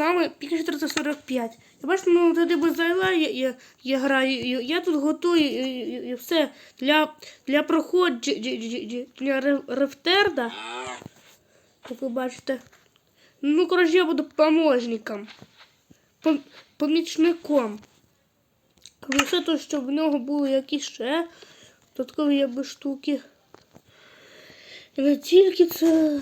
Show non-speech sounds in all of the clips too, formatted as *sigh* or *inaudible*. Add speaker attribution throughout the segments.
Speaker 1: вами Піка 445. Я бачите, ну тоді без зайла я, я, я граю. Я, я тут готую і, і, і все для, для проходження для рефтерда. Як ви бачите. Ну, коротше, я буду поможником. Пом- помічником. Тобто все то, щоб в нього були якісь ще додаткові якби штуки. І не тільки це.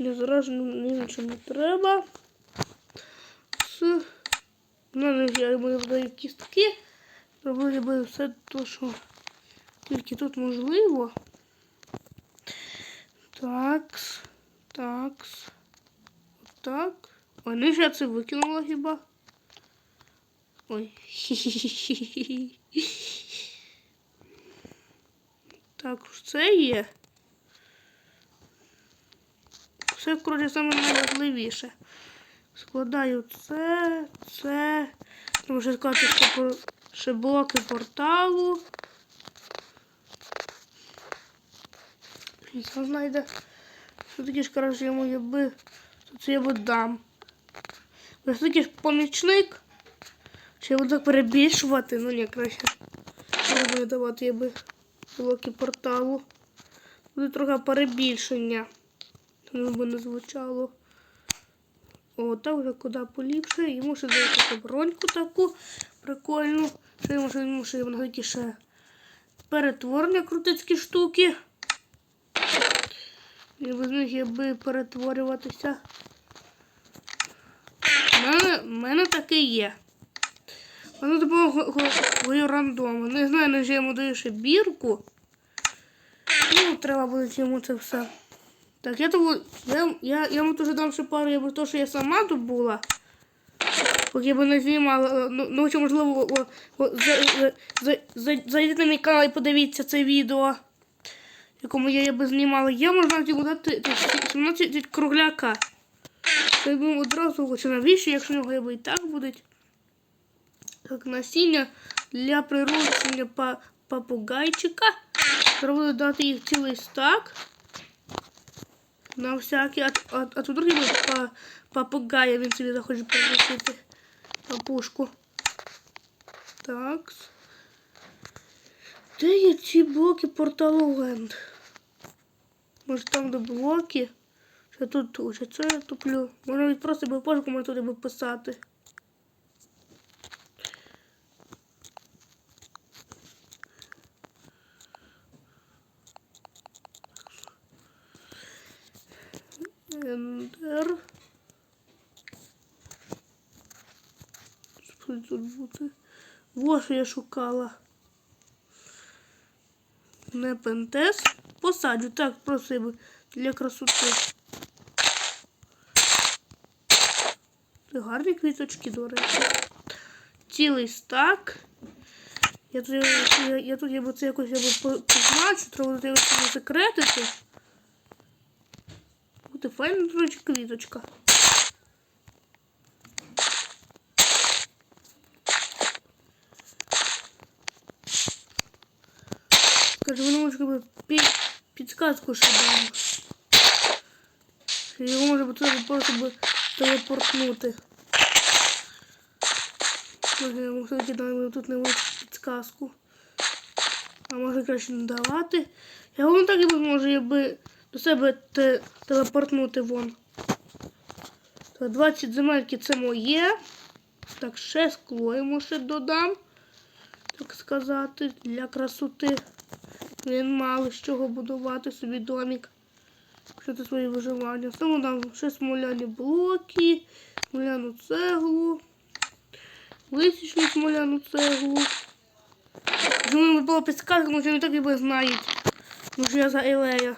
Speaker 1: Ще. Не заражено нічого не треба. З... Мене я йому даю кістки. Робили би все те, що тільки тут можливо. Такс. Такс. Так. Ой, ну я це викинула хіба. Ой. *laughs* Так, це є. Це, коротше, саме найважливіше. Складаю це, це. Тому що сказати, що ще блоки порталу. Він знайде. Все-таки ж, коротше, йому якби. Це я би дам. Бо все-таки ж помічник. Чи я буду так перебільшувати? Ну ні, краще. Буду давати я би блоки порталу. Буде трохи перебільшення. Воно не звучало. О, так вже куди поліпше. Йому ще дати броньку таку прикольну. Ще йому йому ще перетворення крутицькі штуки. І без них я би перетворюватися. У мене, мене таке є. Воно допомогою рандому. Не знаю, на що йому даю ще бірку. Ну, треба буде йому це все. Так, я тому. Я, я, я йому теж дам ще пару, я то, що я сама тут була. Поки я би не знімала. Ну, ну чи можливо, о, о, за, за, за, за, зайдіть на мій канал і подивіться це відео, якому я, я би знімала. Я можна йому дати 17 кругляка. Це би одразу хоче навіщо, якщо нього якби і так будуть. Так, насіння для приручення папугайчика. Треба дати їх цілий стак. На всякий, а, а, а тут другий буде па, папугая, він собі захоче приручити папушку. Так. Де є ці блоки порталу Ленд? Може там, де блоки? Що тут Що Це я туплю. Може просто би пошуку можна туди би писати. Що тут бути? Во що я шукала. Не пентес. Посаджу. Так, якби для красоти. Це гарні квіточки, до речі. Цілий стак. Я тут, я, я тут я це якось я позначу, треба буде якось секретити. Буде файна, до речі, квіточка. Може би пі- підсказку ще дам. Його може бути просто би телепортнути. Може, можу дати тут не підсказку. А може краще не давати. Я воно так і може якби до себе те, телепортнути вон. 20 земельки це моє. Так, ще скло йому ще додам. Так сказати, для красоти. Він мало з чого будувати собі домик. Що це свої виживання. Тому дам ще смоляні блоки, смоляну цеглу, висічну смоляну цеглу. Думаю, було підсказка, що вони так і знають. Що я за Елея.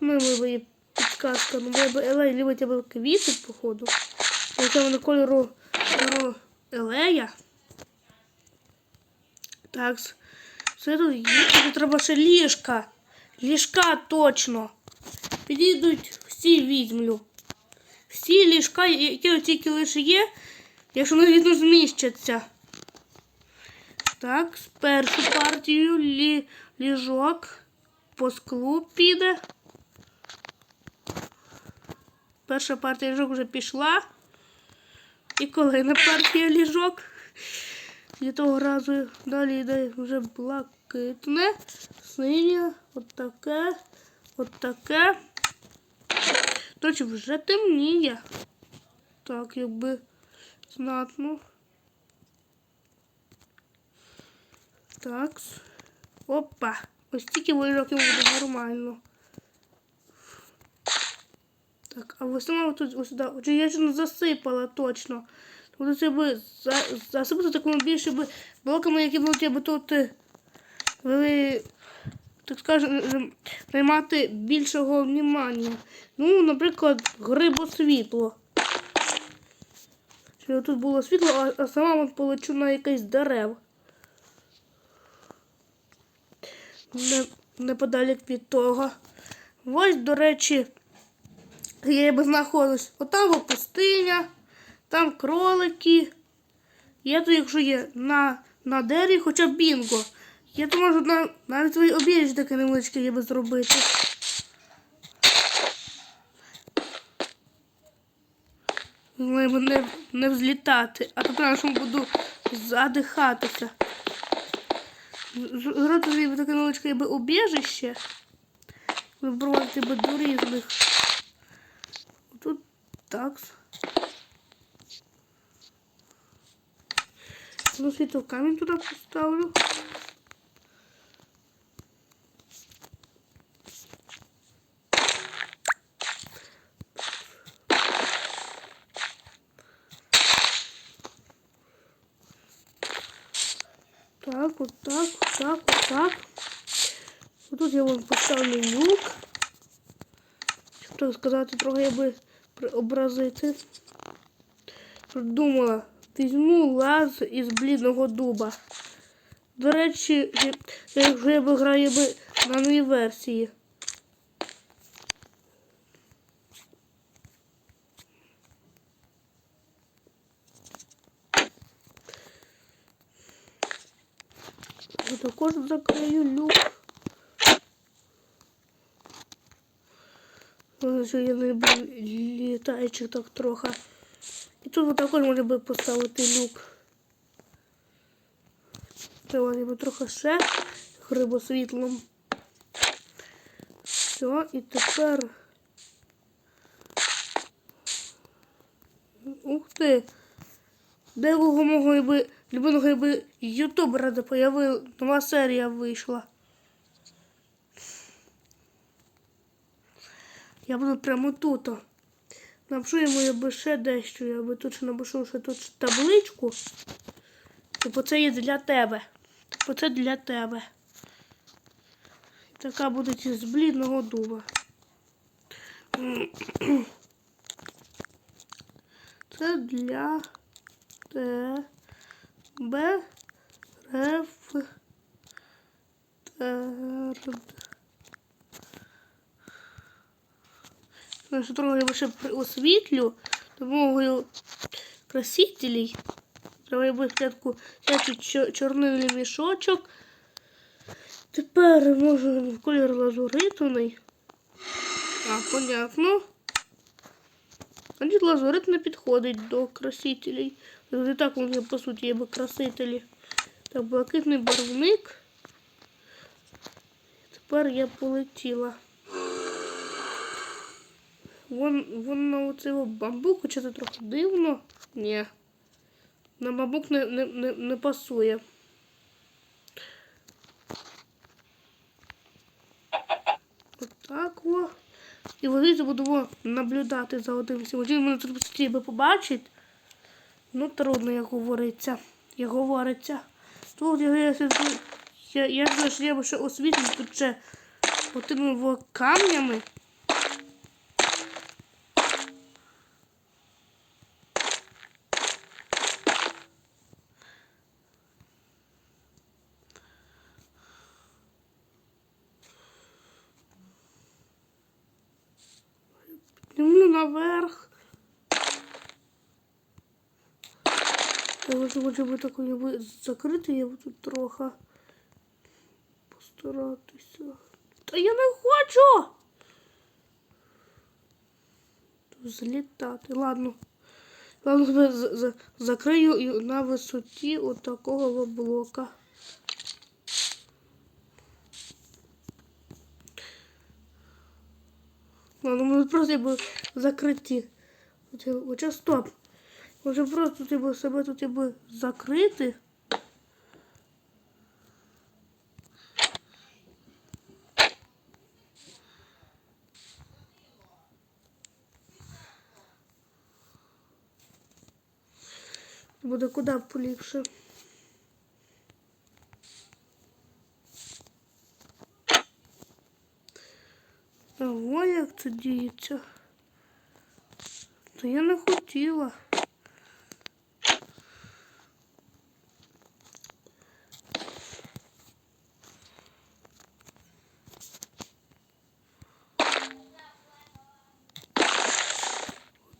Speaker 1: Ну, би є підсказка. Ну, би Елей любить або квіти, походу. Якщо вони кольору, Елея. Так. Все тут є. Тут треба ще ліжка. Ліжка точно. Підійдуть всі візьмлю. Всі ліжка, які тільки лише є, якщо вони звісно зміщаться. Так, з першу партію лі, ліжок. по склу піде. Перша партія ліжок вже пішла. І kolejна партія ліжок. І того разу далі йде вже блакитне, синє, от таке, от таке. До вже темніє. Так, якби знатно. Так. Опа. Ось тільки вирок буде нормально. Так, а ось сама тут ось сюди. Отже, я ж не засипала точно. Тому це би за, засипати такому більше блоками, які будуть аби тут е, ви, так скажемо, приймати більшого внимання. Ну, наприклад, грибосвітло. Щоб тут було світло, а, сама от полечу на якесь дерево. Не, неподалік від того. Ось, до речі, я би знаходжусь. Отам пустиня, там кролики. Я тут, якщо є на, на дереві, хоча б бінго. Я то можу на, навіть свої обіж таке невеличке я би зробити. Б не, не взлітати, а то що буду задихатися. Зробити собі таке невеличке якби убіжище. Вибрати би до різних. Тут так. Світло камінь туди поставлю. Так, вот так, вот так, вот так. Вот тут я вам поставлю люк. Щоб так сказати, трохи я би преобразити. Придумала. Візьму лаз із блідного дуба. До речі, я- якщо я би на новій версії. Я також закрию люк. Що я не літаючих так трохи. Тут також можна би поставити люк. Треба ніби трохи ще грибосвітлом. Все, і тепер. Ух ти! Деякого мого якби любимого якби ютубера де появив, нова серія вийшла. Я буду прямо тут. Напишу йому я би ще дещо. Я би тут ще напишу ще тут табличку. Типу це є для тебе. Типу це для тебе. Така буде з блідного дуба. Це для тебе реф. Значить, я ще освітлю допомогою красителей. Треба я спочатку взяти чо- чорнильний мішочок. Тепер можу колір лазуритовий. А, понятно. Значить, лазурит не підходить до красителей. І так вони, по суті, є красителі. Так, блакитний барвник. Тепер я полетіла. Вон, вон на оцей бамбук, хоча це трохи дивно. Ні. На бамбук не, не, не, не пасує. Отак о. І вони буду наблюдати за одним. Він мене тут постійно побачить. Ну, трудно, як говориться. Як говориться. Тут я, я, я, я знаю, що я би ще освітлю тут ще отими во камнями. Підніму наверх. Я вже хочу би таку ніби закрити, я буду трохи постаратися. Та я не хочу. Злітати. Ладно. Ладно, закрию на висоті от такого блока. Ладно, ми просто закриті. Оце- Хоча стоп. Може просто тебе себе тут якби закрити. Буде куди поліпше. Це діється. Та я не хотіла.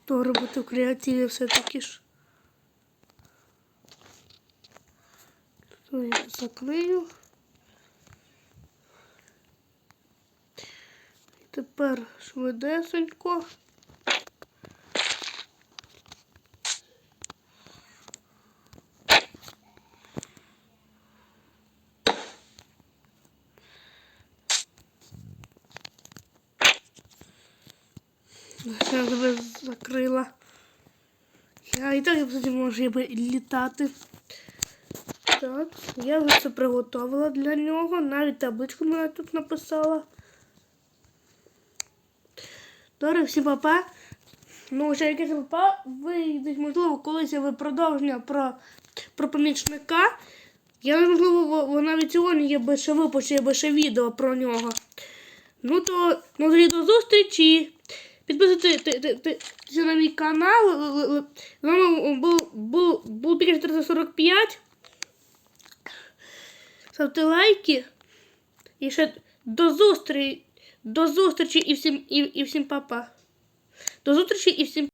Speaker 1: То робити в креативі все-таки ж. То я закрию. Тепер швидесенько. Я тебе закрила. Я і так кстати, можу літати. Так, я вже це приготувала для нього. Навіть табличку мене тут написала. Добре, всім папа. Ну, ще якесь папа вийдуть, можливо, колись ви продовження про, про помічника. Я можливо, во- во- навіть сьогодні я би ще випущу би ще відео про нього. Ну то ну, до зустрічі. Підписуйтесь на мій канал. Вами був, був, був 445. Ставте лайки. І ще до зустрічі. До зустрічі і всім, і, і всім папа. До зустрічі і всім